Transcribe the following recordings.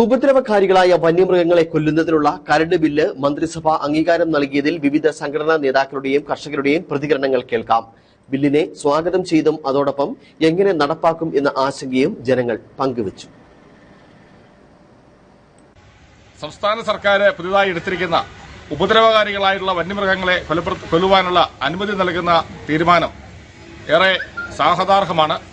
ഉപദ്രവകാരികളായ വന്യമൃഗങ്ങളെ കൊല്ലുന്നതിനുള്ള കരട് ബില്ല് മന്ത്രിസഭ അംഗീകാരം നൽകിയതിൽ വിവിധ സംഘടനാ നേതാക്കളുടെയും കർഷകരുടെയും പ്രതികരണങ്ങൾ കേൾക്കാം. ബില്ലിനെ സ്വാഗതം ചെയ്തും അതോടൊപ്പം എങ്ങനെ നടപ്പാക്കും എന്ന ആശങ്കയും ജനങ്ങൾ പങ്കുവച്ചു. സംസ്ഥാന സർക്കാർ പുതുതായി എടുത്തിരിക്കുന്ന ഉപദ്രവകാരികളായിട്ടുള്ള വന്യമൃഗങ്ങളെ കൊലപ്പെടു- കൊല്ലുവാനുള്ള അനുമതി നൽകുന്ന തീരുമാനം ഏറെ സാഹതാർഹമാണ്.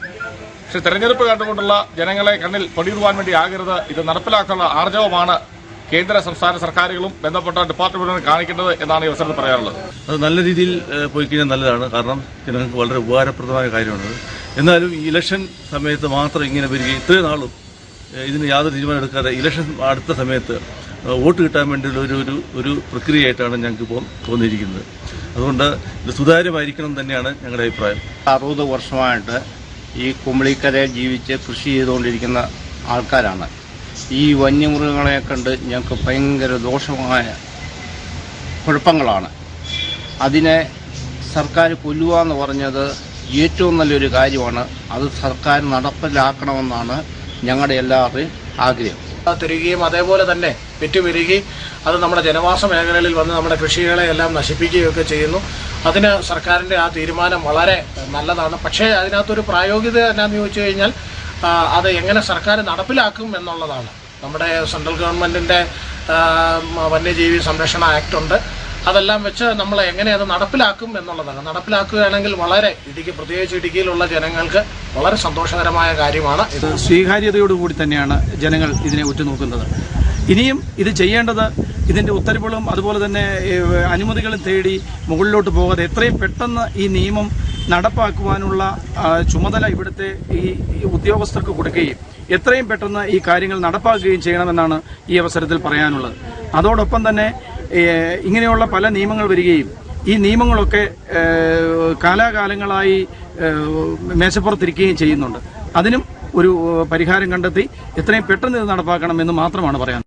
പക്ഷെ തെരഞ്ഞെടുപ്പ് കണ്ടുകൊണ്ടുള്ള ജനങ്ങളെ കണ്ണിൽ പൊടിയിടുവാൻ വേണ്ടി ആകരുത്. ഇത് നടപ്പിലാക്കാനുള്ള ആർജവമാണ് കേന്ദ്ര സംസ്ഥാന സർക്കാരുകളും ബന്ധപ്പെട്ട ഡിപ്പാർട്ട്മെന്റുകളും കാണിക്കേണ്ടത് എന്നാണ് ഈ അവസരത്തിൽ പറയാനുള്ളത് അത് നല്ല രീതിയിൽ പോയി കഴിഞ്ഞാൽ നല്ലതാണ്. കാരണം ജനങ്ങൾക്ക് വളരെ ഉപകാരപ്രദമായ കാര്യമാണ് എന്നാലും ഈ ഇലക്ഷൻ സമയത്ത് മാത്രം ഇങ്ങനെ വരികയും ഇത്രയും നാളും ഇതിന് യാതൊരു തീരുമാനം എടുക്കാതെ ഇലക്ഷൻ അടുത്ത സമയത്ത് വോട്ട് കിട്ടാൻ വേണ്ടിയുള്ള ഒരു ഒരു ഒരു പ്രക്രിയയായിട്ടാണ് ഞങ്ങൾക്ക് ഇപ്പോൾ തോന്നിയിരിക്കുന്നത്. അതുകൊണ്ട് ഇത് സുതാര്യമായിരിക്കണം തന്നെയാണ് ഞങ്ങളുടെ അഭിപ്രായം. അറുപത് വർഷമായിട്ട് ഈ കുമ്പളിക്കരയിൽ ജീവിച്ച് കൃഷി ചെയ്തുകൊണ്ടിരിക്കുന്ന ആൾക്കാരാണ്. ഈ വന്യമൃഗങ്ങളെ കണ്ട് ഞങ്ങൾക്ക് ഭയങ്കര ദോഷമായ കുഴപ്പങ്ങളാണ്. അതിനെ സർക്കാർ കൊല്ലുക എന്ന് പറഞ്ഞത് ഏറ്റവും നല്ലൊരു കാര്യമാണ്. അത് സർക്കാർ നടപ്പിലാക്കണമെന്നാണ് ഞങ്ങളുടെ എല്ലാവരുടെയും ആഗ്രഹം. തരികയും അതേപോലെ തന്നെ വിറ്റുപിരികി അത് നമ്മുടെ ജനവാസ മേഖലകളിൽ വന്ന് നമ്മുടെ കൃഷികളെ എല്ലാം നശിപ്പിക്കുകയൊക്കെ ചെയ്യുന്നു. അതിന് സർക്കാരിന്റെ ആ തീരുമാനം വളരെ നല്ലതാണ്. പക്ഷേ അതിനകത്തൊരു പ്രായോഗികത എന്നാന്ന് ചോദിച്ചു കഴിഞ്ഞാൽ അത് എങ്ങനെ സർക്കാർ നടപ്പിലാക്കും എന്നുള്ളതാണ്. നമ്മുടെ സെൻട്രൽ ഗവൺമെന്റിന്റെ വന്യജീവി സംരക്ഷണ ആക്ട് ഉണ്ട്. അതെല്ലാം വെച്ച് നമ്മൾ എങ്ങനെ അത് നടപ്പിലാക്കും എന്നുള്ളതാണ്. നടപ്പിലാക്കുകയാണെങ്കിൽ വളരെ ഇടുക്കി പ്രത്യേകിച്ച് ഇടുക്കിയിലുള്ള ജനങ്ങൾക്ക് വളരെ സന്തോഷകരമായ കാര്യമാണ് ഇത്. സ്വീകാര്യതയോടുകൂടി തന്നെയാണ് ജനങ്ങൾ ഇതിനെ ഉറ്റുനോക്കുന്നത്. ഇനിയും ഇത് ചെയ്യേണ്ടത് ഇതിന്റെ ഉത്തരവുകളും അതുപോലെ തന്നെ അനുമതികളും തേടി മുകളിലോട്ട് പോകാതെ എത്രയും പെട്ടെന്ന് ഈ നിയമം നടപ്പാക്കുവാനുള്ള ചുമതല ഇവിടുത്തെ ഈ ഉദ്യോഗസ്ഥർക്ക് കൊടുക്കുകയും എത്രയും പെട്ടെന്ന് ഈ കാര്യങ്ങൾ നടപ്പാക്കുകയും ചെയ്യണമെന്നാണ് ഈ അവസരത്തിൽ പറയാനുള്ളത്. അതോടൊപ്പം തന്നെ ഇങ്ങനെയുള്ള പല നിയമങ്ങൾ വരികയും ഈ നിയമങ്ങളൊക്കെ കാലാകാലങ്ങളായി മേശപ്പുറത്തിരിക്കുകയും ചെയ്യുന്നുണ്ട്. അതിനും ഒരു പരിഹാരം കണ്ടെത്തി എത്രയും പെട്ടെന്ന് ഇത് നടപ്പാക്കണമെന്ന് മാത്രമാണ് പറയാൻ